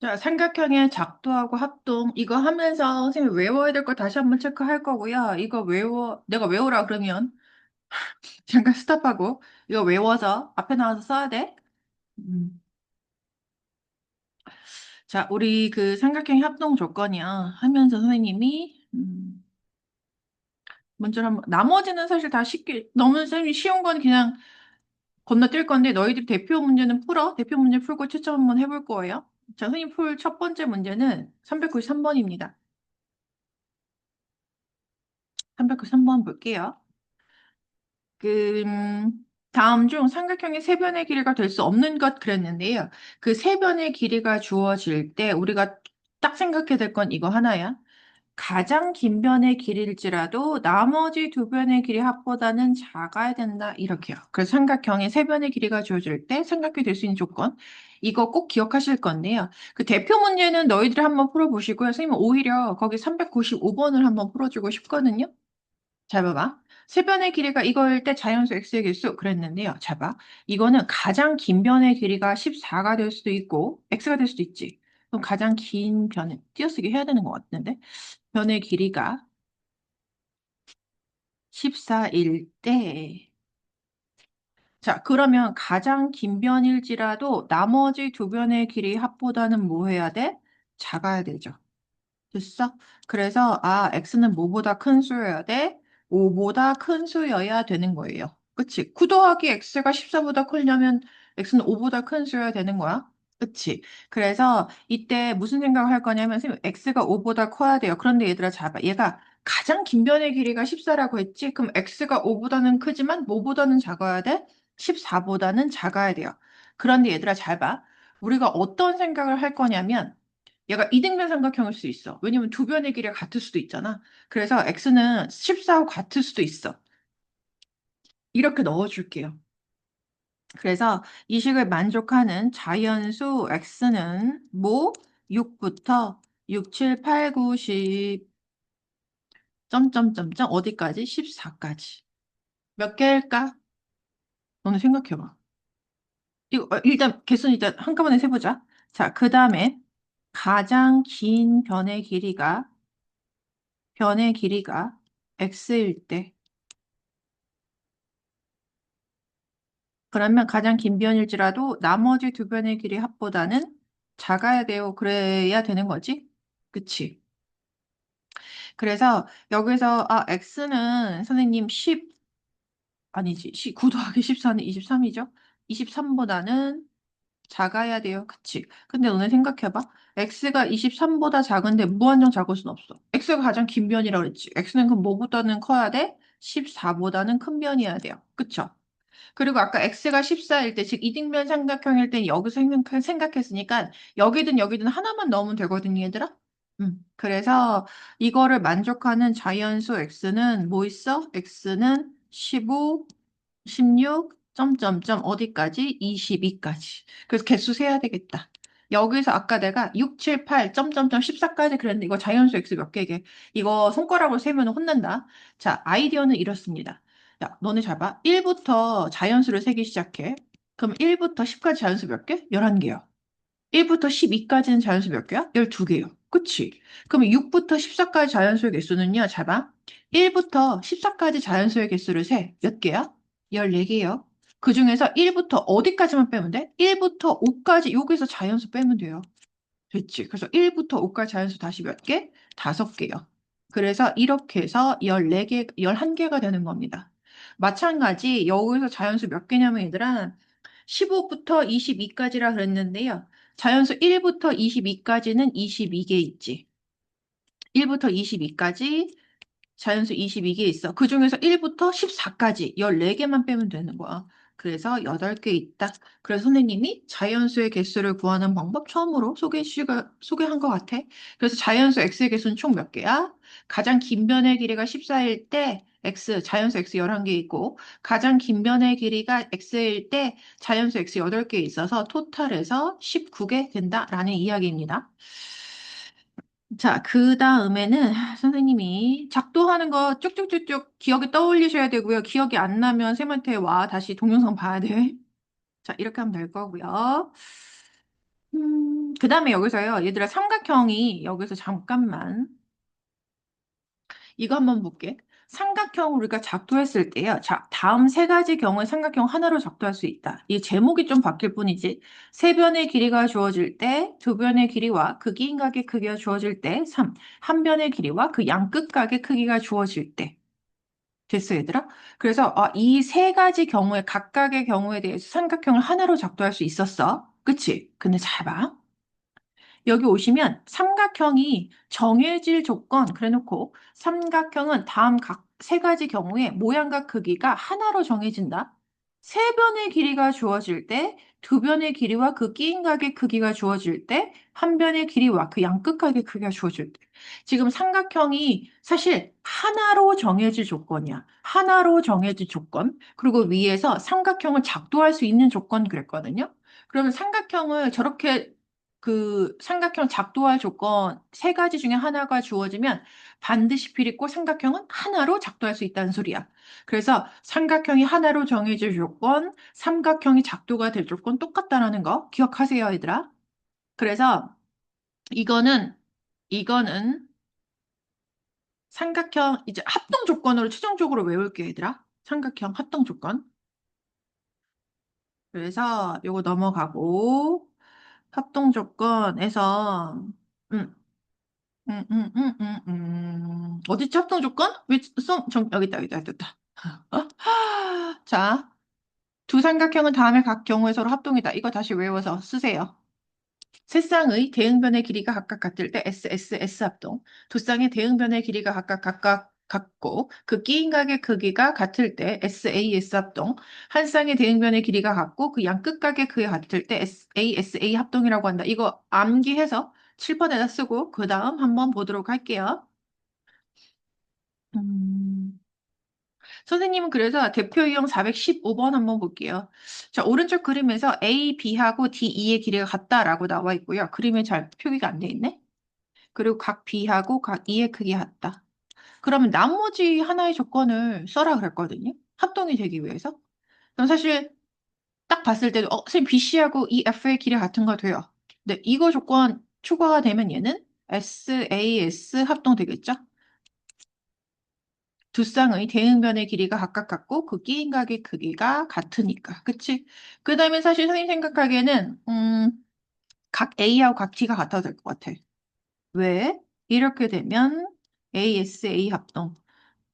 자, 삼각형의 작도하고 합동 이거 하면서 선생님 외워야 될 거 다시 한번 체크할 거고요. 이거 외워 내가 외우라 그러면 잠깐 스탑하고 이거 외워서 앞에 나와서 써야 돼. 음. 자, 우리 그 삼각형 합동 조건이야 하면서 선생님이 음, 먼저 한번 나머지는 사실 다 쉽게 너무 선생님이 쉬운 건 그냥 건너뛸 건데 너희들 대표 문제는 풀어. 대표 문제 풀고 채점 한번 해볼 거예요. 자, 선생님 풀 첫 번째 문제는 393번입니다. 393번 볼게요. 그, 음, 다음 중 삼각형의 세 변의 길이가 될 수 없는 것 그랬는데요. 그 세 변의 길이가 주어질 때 우리가 딱 생각해야 될 건 이거 하나야. 가장 긴 변의 길이일지라도 나머지 두 변의 길이 합보다는 작아야 된다. 이렇게요. 그래서 삼각형의 세 변의 길이가 주어질 때 삼각형이 될 수 있는 조건. 이거 꼭 기억하실 건데요. 그 대표 문제는 너희들이 한번 풀어보시고요. 선생님은 오히려 거기 395번을 한번 풀어주고 싶거든요. 잘 봐봐. 세 변의 길이가 이거일 때 자연수 x의 개수 그랬는데요. 잘 봐. 이거는 가장 긴 변의 길이가 14가 될 수도 있고 x가 될 수도 있지. 그럼 가장 긴 변은 띄어쓰기 해야 되는 것 같은데. 변의 길이가 14일 때 자, 그러면 가장 긴 변일지라도 나머지 두 변의 길이 합보다는 뭐 해야 돼? 작아야 되죠. 됐어? 그래서 아, x는 뭐보다 큰 수여야 돼? 5보다 큰 수여야 되는 거예요. 그치? 9 더하기 x가 14보다 크려면 x는 5보다 큰 수여야 되는 거야. 그치? 그래서 이때 무슨 생각을 할 거냐면 선생님 x가 5보다 커야 돼요. 그런데 얘들아 잘 봐. 얘가 가장 긴 변의 길이가 14라고 했지? 그럼 x가 5보다는 크지만 뭐보다는 작아야 돼? 14보다는 작아야 돼요. 그런데 얘들아 잘 봐. 우리가 어떤 생각을 할 거냐면 얘가 이등변 삼각형일 수 있어. 왜냐면 두 변의 길이가 같을 수도 있잖아. 그래서 x는 14하고 같을 수도 있어. 이렇게 넣어줄게요. 그래서 이 식을 만족하는 자연수 x는 뭐 6부터 6, 7, 8, 9, 10 점점점점 어디까지? 14까지. 몇 개일까? 너네 생각해봐. 이거 어, 일단 개수는 일단 한꺼번에 세보자. 자, 그 다음에 가장 긴 변의 길이가 변의 길이가 x일 때 그러면 가장 긴 변일지라도 나머지 두 변의 길이 합보다는 작아야 돼요. 그래야 되는 거지? 그치? 그래서 여기서 아 x는 선생님 10 아니지 9 더하기 14는 23이죠? 23보다는 작아야 돼요. 그치? 근데 너네 생각해봐. x가 23보다 작은데 무한정 작을 순 없어. x가 가장 긴 변이라고 그랬지. x는 그럼 뭐보다는 커야 돼? 14보다는 큰 변이어야 돼요. 그쵸? 그리고 아까 x가 14일 때, 즉 이등변 삼각형일 때 여기서 생각- 생각 했으니까 여기든 여기든 하나만 넣으면 되거든요, 얘들아. 음, 그래서 이거를 만족하는 자연수 x는 뭐 있어? x는 15, 16, 점점점 어디까지? 22까지. 그래서 개수 세야 되겠다. 여기서 아까 내가 6, 7, 8, 점점점 14까지 그랬는데 이거 자연수 x 몇 개게? 이거 손가락으로 세면 혼난다. 자, 아이디어는 이렇습니다. 야, 너네 잘 봐. 1부터 자연수를 세기 시작해. 그럼 1부터 10까지 자연수 몇 개? 11개요. 1부터 12까지는 자연수 몇 개야? 12개요. 그치? 그럼 6부터 14까지 자연수의 개수는요, 잘 봐. 1부터 14까지 자연수의 개수를 세. 몇 개야? 14개요. 그 중에서 1부터 어디까지만 빼면 돼? 1부터 5까지 여기서 자연수 빼면 돼요. 됐지? 그래서 1부터 5까지 자연수 다시 몇 개? 5개요. 그래서 이렇게 해서 14개, 11개가 되는 겁니다. 마찬가지 여기서 자연수 몇 개냐면 얘들아 15부터 22까지라 그랬는데요. 자연수 1부터 22까지는 22개 있지. 1부터 22까지 자연수 22개 있어. 그 중에서 1부터 14까지 14개만 빼면 되는 거야. 그래서 8개 있다. 그래서 선생님이 자연수의 개수를 구하는 방법 처음으로 소개, 소개한 것 같아. 그래서 자연수 x의 개수는 총 몇 개야? 가장 긴 변의 길이가 14일 때 x, 자연수 x 11개 있고 가장 긴 변의 길이가 x일 때 자연수 x 8개 있어서 토탈에서 19개 된다라는 이야기입니다. 자, 그 다음에는 선생님이 작도하는 거 쭉쭉쭉쭉 기억에 떠올리셔야 되고요. 기억이 안 나면 쌤한테 와. 다시 동영상 봐야 돼. 자, 이렇게 하면 될 거고요. 음, 그 다음에 여기서요. 얘들아 삼각형이 여기서 잠깐만 이거 한번 볼게. 삼각형 우리가 작도했을 때요. 자, 다음 세 가지 경우에 삼각형 하나로 작도할 수 있다. 이 제목이 좀 바뀔 뿐이지. 세 변의 길이가 주어질 때, 두 변의 길이와 그 기인각의 크기가 주어질 때, 3. 한 변의 길이와 그 양끝각의 크기가 주어질 때. 됐어, 얘들아? 그래서 아, 이세 가지 경우에 각각의 경우에 대해서 삼각형을 하나로 작도할 수 있었어. 그치? 근데 잘 봐. 여기 오시면 삼각형이 정해질 조건 그래놓고 삼각형은 다음 각 세 가지 경우에 모양과 크기가 하나로 정해진다. 세 변의 길이가 주어질 때, 두 변의 길이와 그 끼인각의 크기가 주어질 때, 한 변의 길이와 그 양끝각의 크기가 주어질 때. 지금 삼각형이 사실 하나로 정해질 조건이야. 하나로 정해질 조건. 그리고 위에서 삼각형을 작도할 수 있는 조건 그랬거든요. 그러면 삼각형을 저렇게 그 삼각형 작도할 조건 세 가지 중에 하나가 주어지면 반드시 필 있고 삼각형은 하나로 작도할 수 있다는 소리야. 그래서 삼각형이 하나로 정해질 조건, 삼각형이 작도가 될 조건 똑같다라는 거 기억하세요, 얘들아. 그래서 이거는 이거는 삼각형 이제 합동 조건으로 최종적으로 외울게 얘들아. 삼각형 합동 조건. 그래서 요거 넘어가고 합동 조건에서 음, 음, 음, 음, 음, 음. 어딨지 합동 조건? 왜 써? 정, 여기 있다, 여기 있다, 여기 있다. 자, 두 삼각형은 다음에 각 경우에 서로 합동이다. 이거 다시 외워서 쓰세요. 세 쌍의 대응변의 길이가 각각 같을 때 S, S, S 합동. 두 쌍의 대응변의 길이가 각각 각각 같고 그 끼인각의 크기가 같을 때 S, A, S 합동. 한 쌍의 대응변의 길이가 같고 그 양끝각의 크기가 같을 때 S, A, S, A 합동이라고 한다. 이거 암기해서 7번에다 쓰고 그 다음 한번 보도록 할게요. 음... 선생님은 그래서 대표 유형 415번 한번 볼게요. 자, 오른쪽 그림에서 A, B하고 D, E의 길이가 같다라고 나와 있고요. 그림에 잘 표기가 안 돼 있네. 그리고 각 B하고 각 E의 크기 같다. 그러면 나머지 하나의 조건을 써라 그랬거든요. 합동이 되기 위해서. 그럼 사실 딱 봤을 때도 어, 선생님 BC하고 EF의 길이 같은 거 돼요. 근데 이거 조건 추가가 되면 얘는 SAS 합동 되겠죠? 두 쌍의 대응변의 길이가 각각 같고 그 끼인각의 크기가 같으니까. 그치? 그 다음에 사실 선생님 생각하기에는 음, 각 A하고 각 T가 같아도 될 것 같아. 왜? 이렇게 되면 ASA 합동.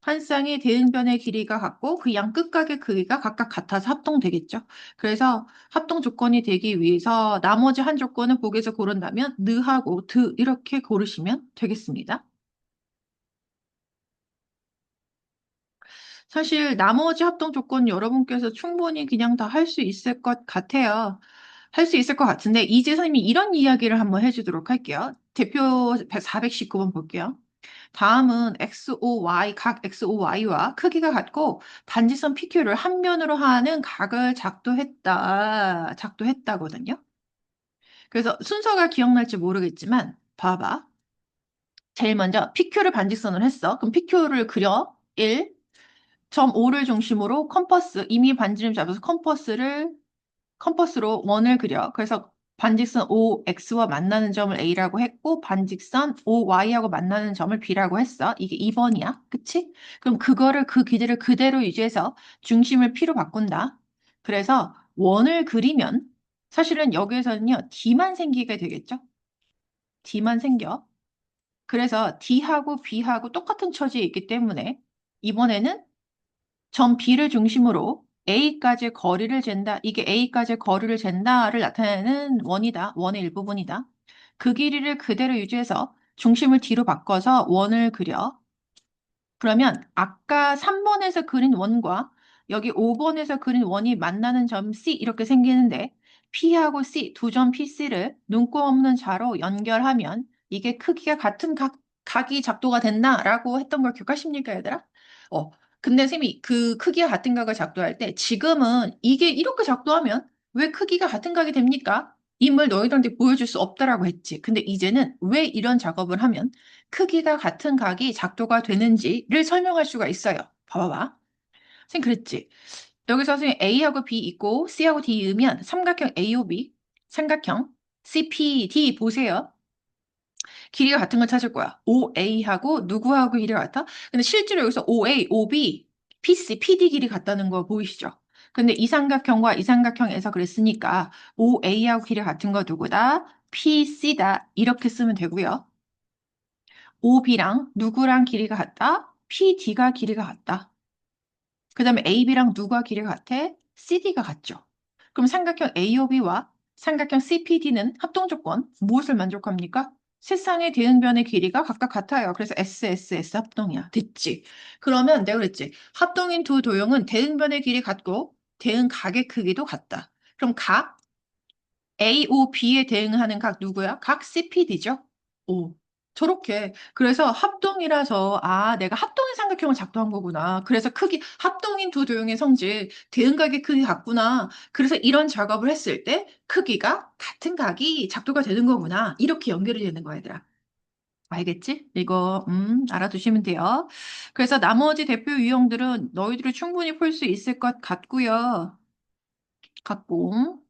한 쌍의 대응변의 길이가 같고 그 양 끝각의 크기가 각각 같아서 합동되겠죠. 그래서 합동 조건이 되기 위해서 나머지 한 조건을 보기에서 고른다면 느하고 드 이렇게 고르시면 되겠습니다. 사실 나머지 합동 조건 여러분께서 충분히 그냥 다 할 수 있을 것 같아요. 할 수 있을 것 같은데 이제 선생님이 이런 이야기를 한번 해주도록 할게요. 대표 419번 볼게요. 다음은 XOY, 각 XOY와 크기가 같고 단지선 PQ를 한 면으로 하는 각을 작도했다. 작도했다거든요. 그래서 순서가 기억날지 모르겠지만 봐봐. 제일 먼저 PQ를 반지선으로 했어. 그럼 PQ를 그려. 1, 점 5를 중심으로 컴퍼스, 이미 반지름 잡아서 컴퍼스를, 컴퍼스로 원을 그려. 그래서 반직선 OX와 만나는 점을 A라고 했고 반직선 OY하고 만나는 점을 B라고 했어. 이게 2번이야. 그치? 그럼 그거를 그 기대를 그대로 유지해서 중심을 P로 바꾼다. 그래서 원을 그리면 사실은 여기에서는요. D만 생기게 되겠죠? D만 생겨. 그래서 D하고 B하고 똑같은 처지에 있기 때문에 이번에는 점 B를 중심으로 A까지 거리를 잰다. 이게 A까지 거리를 잰다를 나타내는 원이다. 원의 일부분이다. 그 길이를 그대로 유지해서 중심을 뒤로 바꿔서 원을 그려. 그러면 아까 3번에서 그린 원과 여기 5번에서 그린 원이 만나는 점 C 이렇게 생기는데 P하고 C, 두 점 PC를 눈곱 없는 자로 연결하면 이게 크기가 같은 각, 각이 작도가 된다라고 했던 걸 기억하십니까, 얘들아? 어, 근데 쌤이 그 크기가 같은 각을 작도할 때 지금은 이게 이렇게 작도하면 왜 크기가 같은 각이 됩니까? 임을 너희들한테 보여줄 수 없다라고 했지. 근데 이제는 왜 이런 작업을 하면 크기가 같은 각이 작도가 되는지를 설명할 수가 있어요. 봐봐봐. 선생님 그랬지. 여기서 선생님 A하고 B 있고 C하고 D 이으면 삼각형 AOB, 삼각형 CPD 보세요. 길이가 같은 걸 찾을 거야. OA하고 누구하고 길이가 같아? 근데 실제로 여기서 OA, OB, PC, PD 길이 같다는 거 보이시죠? 근데 이 삼각형과 이 삼각형에서 그랬으니까 OA하고 길이 같은 거 누구다? PC다. 이렇게 쓰면 되고요. OB랑 누구랑 길이가 같다? PD가 길이가 같다. 그 다음에 AB랑 누가 길이가 같아? CD가 같죠. 그럼 삼각형 AOB와 삼각형 CPD는 합동 조건 무엇을 만족합니까? 세상의 대응변의 길이가 각각 같아요. 그래서 SSS 합동이야. 됐지? 그러면 내가 그랬지. 합동인 두 도형은 대응변의 길이 같고 대응각의 크기도 같다. 그럼 각 AOB에 대응하는 각 누구야? 각 CPD죠? 오. 저렇게. 그래서 합동이라서, 아, 내가 합동인 삼각형을 작동한 거구나. 그래서 크기, 합동인 두 도형의 성질, 대응각의 크기 같구나. 그래서 이런 작업을 했을 때 크기가 같은 각이 작도가 되는 거구나. 이렇게 연결이 되는 거야, 얘들아. 알겠지? 이거, 음, 알아두시면 돼요. 그래서 나머지 대표 유형들은 너희들이 충분히 풀 수 있을 것 같고요. 같고.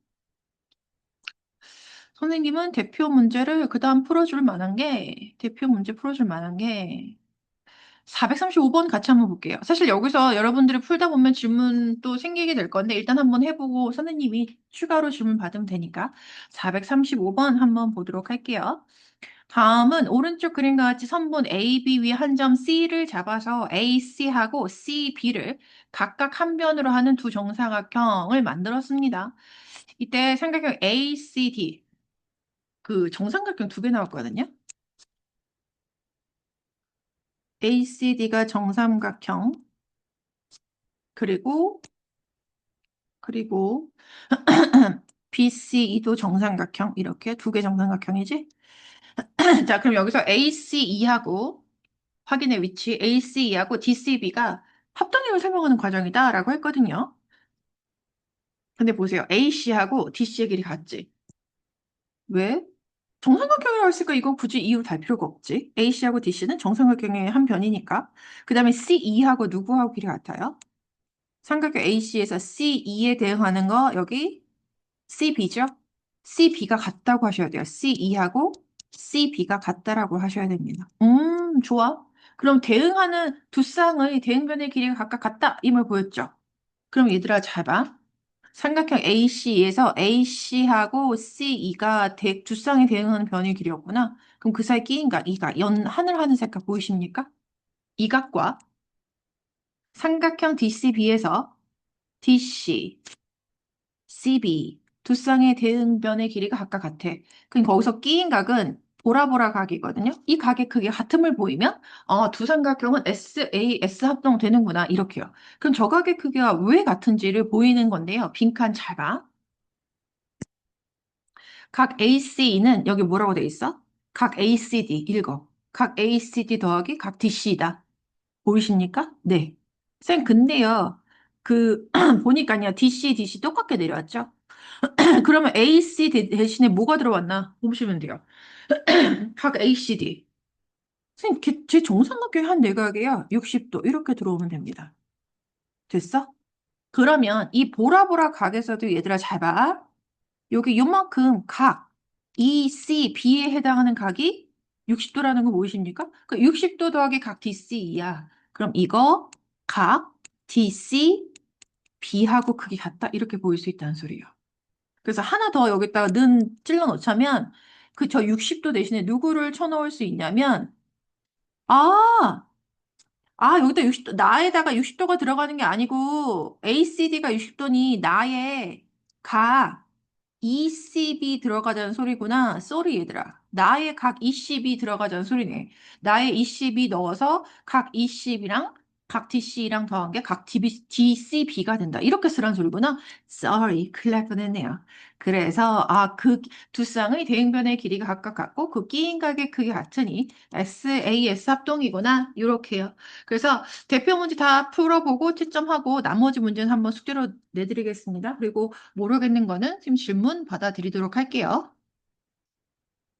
선생님은 대표 문제를 그 다음 풀어줄 만한 게, 대표 문제 풀어줄 만한 게, 435번 같이 한번 볼게요. 사실 여기서 여러분들이 풀다 보면 질문 또 생기게 될 건데, 일단 한번 해보고 선생님이 추가로 질문 받으면 되니까, 435번 한번 보도록 할게요. 다음은 오른쪽 그림과 같이 선분 A, B 위에 한 점 C를 잡아서 AC하고 CB를 각각 한 변으로 하는 두 정사각형을 만들었습니다. 이때 삼각형 ACD, 그 정삼각형 두 개 나왔거든요. ACD가 정삼각형 그리고 그리고 BCE도 정삼각형 이렇게 두 개 정삼각형이지? 자, 그럼 여기서 ACE하고 확인의 위치 ACE하고 DCB가 합동형을 설명하는 과정이다 라고 했거든요. 근데 보세요. AC하고 DC의 길이 같지? 왜? 정삼각형이라고 했으니까 이건 굳이 이유 달 필요가 없지. AC하고 DC는 정삼각형의 한 변이니까. 그 다음에 CE하고 누구하고 길이 같아요? 삼각형 AC에서 CE에 대응하는 거 여기 CB죠? CB가 같다고 하셔야 돼요. CE하고 CB가 같다라고 하셔야 됩니다. 음, 좋아. 그럼 대응하는 두 쌍의 대응변의 길이가 각각 같다. 이말 보였죠? 그럼 얘들아 잘 봐. 삼각형 AC에서 AC하고 CE가 대, 두 쌍이 대응하는 변의 길이였구나. 그럼 그 사이 끼인가? 이가 연 하늘 하는 색깔 보이십니까? 이 각과 삼각형 DCB에서 DC, CB 두 쌍의 대응변의 길이가 각각 같아. 그럼 거기서 끼인 각은 보라보라 각이거든요. 이 각의 크기가 같음을 보이면 어, 두 삼각형은 SAS 합동 되는구나 이렇게요. 그럼 저 각의 크기가 왜 같은지를 보이는 건데요. 빈칸 잘 봐. 각 AC는 여기 뭐라고 돼 있어? 각 ACD 읽어. 각 ACD 더하기 각 DC다. 보이십니까? 네. 쌤, 근데요. 그, 보니까요. DC, DC 똑같게 내려왔죠? 그러면 AC 대- 대신에 뭐가 들어왔나? 보시면 돼요. 각 ACD. 선생님, 걔- 제 정삼각형 한 내각이야. 60도. 이렇게 들어오면 됩니다. 됐어? 그러면 이 보라보라 각에서도 얘들아 잘 봐. 여기 요만큼 각 EC, B에 해당하는 각이 60도라는 거 보이십니까? 그 60도 더하기 각 DC야. 그럼 이거 각 DC, B하고 크기 같다. 이렇게 보일 수 있다는 소리예요. 그래서 하나 더 여기다가 는 찔러 놓자면 그 저 60도 대신에 누구를 쳐넣을 수 있냐면 아, 아 여기다 60도 나에다가 60도가 들어가는 게 아니고 ACD가 60도니 나의 각 ECB 들어가자는 소리구나. 쏘리 얘들아. 나의 각 ECB 들어가자는 소리네. 나의 ECB 넣어서 각 ECB랑 각 DC랑 더한 게 각 DCB가 된다. 이렇게 쓰라는 소리구나. Sorry, 큰일 날 뻔했네요. 그래서 아, 그 두 쌍의 대응변의 길이가 각각 같고 그 끼인 각의 크기 같으니 SAS 합동이구나. 이렇게요. 그래서 대표 문제 다 풀어보고 채점하고 나머지 문제는 한번 숙제로 내드리겠습니다. 그리고 모르겠는 거는 지금 질문 받아드리도록 할게요.